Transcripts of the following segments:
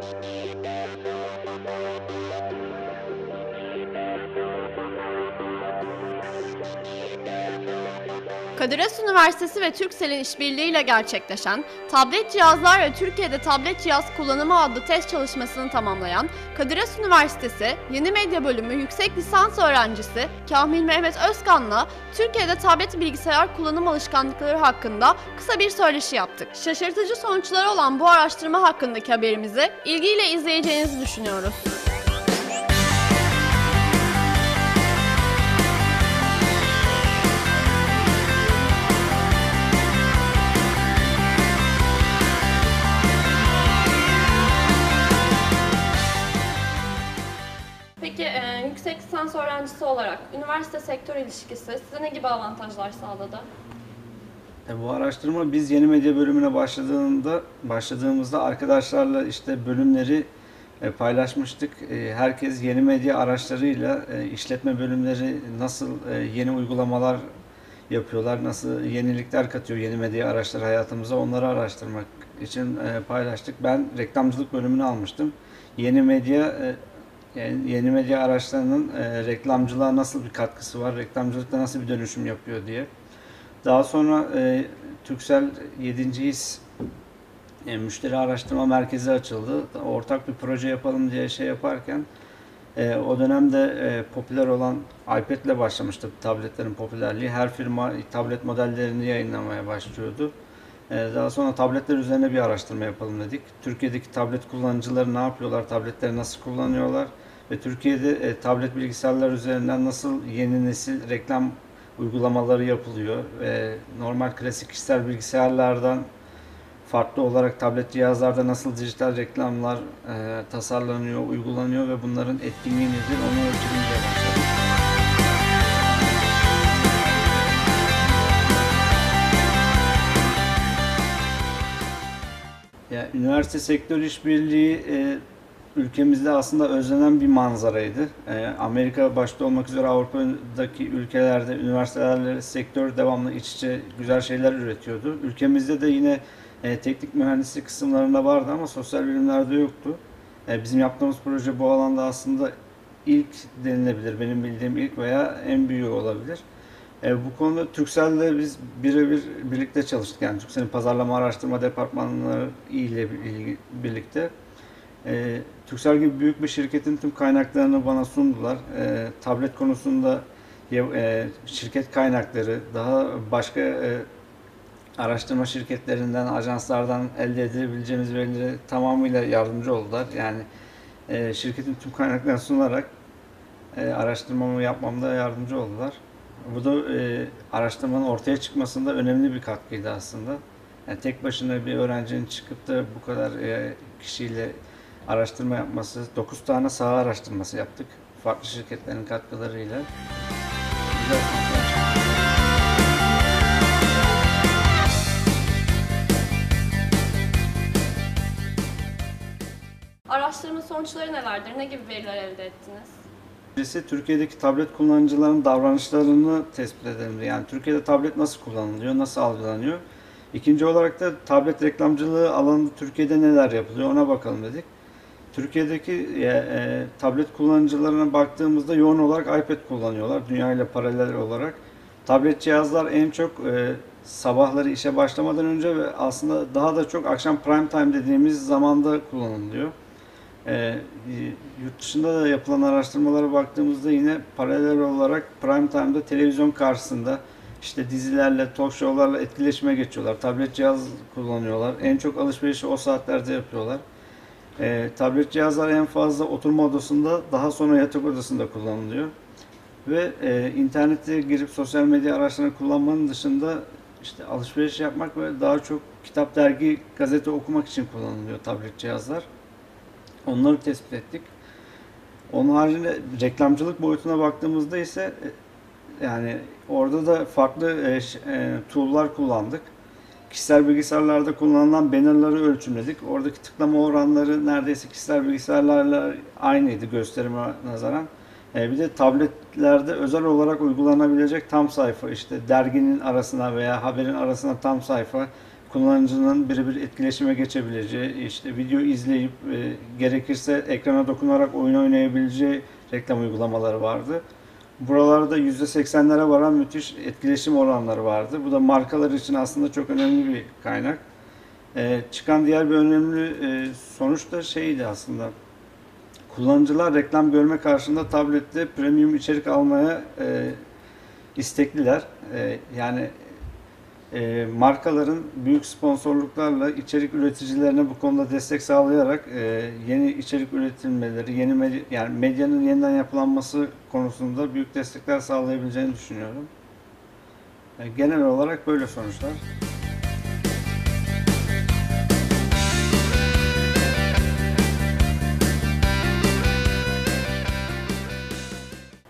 Thank you. Kadir Has Üniversitesi ve Turkcell'in işbirliğiyle gerçekleşen Tablet Cihazlar ve Türkiye'de Tablet Cihaz Kullanımı adlı test çalışmasını tamamlayan Kadir Has Üniversitesi Yeni Medya Bölümü yüksek lisans öğrencisi Kamil Mehmet Özkan'la Türkiye'de tablet bilgisayar kullanım alışkanlıkları hakkında kısa bir söyleşi yaptık. Şaşırtıcı sonuçları olan bu araştırma hakkındaki haberimizi ilgiyle izleyeceğinizi düşünüyoruz. Öğrencisi olarak üniversite sektör ilişkisi size ne gibi avantajlar sağladı? E, bu araştırma biz yeni medya bölümüne başladığında başladığımızda arkadaşlarla işte bölümleri e, paylaşmıştık. E, herkes yeni medya araçlarıyla e, işletme bölümleri nasıl e, yeni uygulamalar yapıyorlar, nasıl yenilikler katıyor yeni medya araçları hayatımıza onları araştırmak için paylaştık. Ben reklamcılık bölümünü almıştım. Yeni medya yeni medya araçlarının e, reklamcılığa nasıl bir katkısı var, reklamcılıkta nasıl bir dönüşüm yapıyor diye. Daha sonra e, Türksel 7. His e, müşteri araştırma merkezi açıldı. Ortak bir proje yapalım diye şey yaparken e, o dönemde e, popüler olan iPad ile başlamıştı tabletlerin popülerliği. Her firma tablet modellerini yayınlamaya başlıyordu. E, daha sonra tabletler üzerine bir araştırma yapalım dedik. Türkiye'deki tablet kullanıcıları ne yapıyorlar, tabletleri nasıl kullanıyorlar ve Türkiye'de e, tablet bilgisayarlar üzerinden nasıl yeni nesil reklam uygulamaları yapılıyor ve normal klasik kişisel bilgisayarlardan farklı olarak tablet cihazlarda nasıl dijital reklamlar e, tasarlanıyor, uygulanıyor ve bunların etkinliği nedir onu diye başladık. Ya, üniversite sektör işbirliği e, ülkemizde aslında özlenen bir manzaraydı. E, Amerika başta olmak üzere Avrupa'daki ülkelerde üniversitelerle sektör devamlı iç içe güzel şeyler üretiyordu. Ülkemizde de yine e, teknik mühendislik kısımlarında vardı ama sosyal bilimlerde yoktu. E, bizim yaptığımız proje bu alanda aslında ilk denilebilir. Benim bildiğim ilk veya en büyüğü olabilir. E, bu konuda Türkcell'le biz birebir birlikte çalıştık. Yani Türkcell'in pazarlama araştırma departmanları ile bir- birlikte. E, Turkcell gibi büyük bir şirketin tüm kaynaklarını bana sundular. E, tablet konusunda e, şirket kaynakları, daha başka e, araştırma şirketlerinden, ajanslardan elde edebileceğimiz verileri tamamıyla yardımcı oldular. Yani e, şirketin tüm kaynaklarını sunarak e, araştırmamı yapmamda yardımcı oldular. Bu da e, araştırmanın ortaya çıkmasında önemli bir katkıydı aslında. Yani tek başına bir öğrencinin çıkıp da bu kadar e, kişiyle araştırma yapması, 9 tane saha araştırması yaptık. Farklı şirketlerin katkılarıyla. Güzel. Araştırma sonuçları nelerdir? Ne gibi veriler elde ettiniz? Birisi Türkiye'deki tablet kullanıcıların davranışlarını tespit edelim. Yani Türkiye'de tablet nasıl kullanılıyor, nasıl algılanıyor. İkinci olarak da tablet reklamcılığı alanında Türkiye'de neler yapılıyor ona bakalım dedik. Türkiye'deki e, e, tablet kullanıcılarına baktığımızda yoğun olarak iPad kullanıyorlar dünya paralel olarak. Tablet cihazlar en çok e, sabahları işe başlamadan önce ve aslında daha da çok akşam prime time dediğimiz zamanda kullanılıyor. Ee, yurt dışında da yapılan araştırmalara baktığımızda yine paralel olarak prime time'da televizyon karşısında işte dizilerle, talk show'larla etkileşime geçiyorlar. Tablet cihaz kullanıyorlar. En çok alışverişi o saatlerde yapıyorlar. Ee, tablet cihazlar en fazla oturma odasında, daha sonra yatak odasında kullanılıyor. Ve e, internete girip sosyal medya araçlarını kullanmanın dışında işte alışveriş yapmak ve daha çok kitap, dergi, gazete okumak için kullanılıyor tablet cihazlar. Onları tespit ettik. Onun haricinde reklamcılık boyutuna baktığımızda ise e, yani orada da farklı e, e, tool'lar kullandık. Kişisel bilgisayarlarda kullanılan bannerları ölçümledik. Oradaki tıklama oranları neredeyse kişisel bilgisayarlarla aynıydı gösterime nazaran. E, bir de tabletlerde özel olarak uygulanabilecek tam sayfa işte derginin arasına veya haberin arasına tam sayfa kullanıcının birebir etkileşime geçebileceği, işte video izleyip e, gerekirse ekrana dokunarak oyun oynayabileceği reklam uygulamaları vardı. Buralarda %80'lere varan müthiş etkileşim oranları vardı. Bu da markalar için aslında çok önemli bir kaynak. E, çıkan diğer bir önemli e, sonuç da şeydi aslında. Kullanıcılar reklam görme karşılığında tablette premium içerik almaya e, istekliler. E, yani e, markaların büyük sponsorluklarla içerik üreticilerine bu konuda destek sağlayarak e, yeni içerik üretilmeleri, yeni medya, yani medyanın yeniden yapılanması konusunda büyük destekler sağlayabileceğini düşünüyorum. E, genel olarak böyle sonuçlar.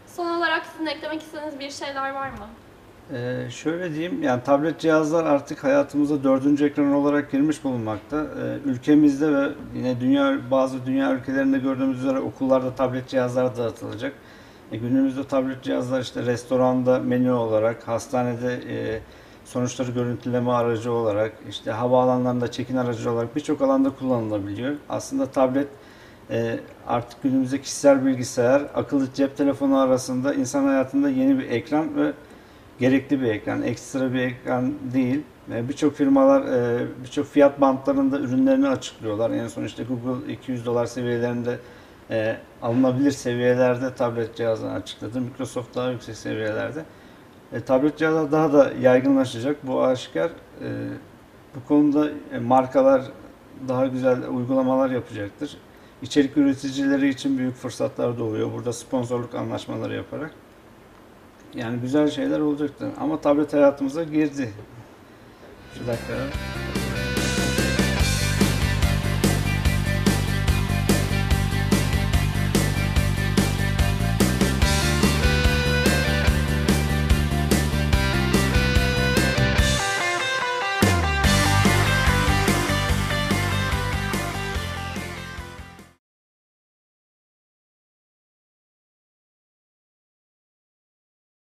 Son olarak sizin eklemek istediğiniz bir şeyler var mı? Ee, şöyle diyeyim, yani tablet cihazlar artık hayatımıza dördüncü ekran olarak girmiş bulunmakta. Ee, ülkemizde ve yine dünya bazı dünya ülkelerinde gördüğümüz üzere okullarda tablet cihazlar dağıtılacak. E, günümüzde tablet cihazlar işte restoranda menü olarak, hastanede e, sonuçları görüntüleme aracı olarak, işte havaalanlarında çekin aracı olarak birçok alanda kullanılabiliyor. Aslında tablet e, artık günümüzde kişisel bilgisayar, akıllı cep telefonu arasında insan hayatında yeni bir ekran ve gerekli bir ekran, ekstra bir ekran değil. E, Birçok firmalar e, birçok fiyat bantlarında ürünlerini açıklıyorlar. En son işte Google 200 dolar seviyelerinde e, alınabilir seviyelerde tablet cihazını açıkladı. Microsoft daha yüksek seviyelerde. Tablet cihazlar daha da yaygınlaşacak. Bu aşikar. Bu konuda markalar daha güzel uygulamalar yapacaktır. İçerik üreticileri için büyük fırsatlar doğuyor. Burada sponsorluk anlaşmaları yaparak. Yani güzel şeyler olacaktır. Ama tablet hayatımıza girdi. Şu dakika.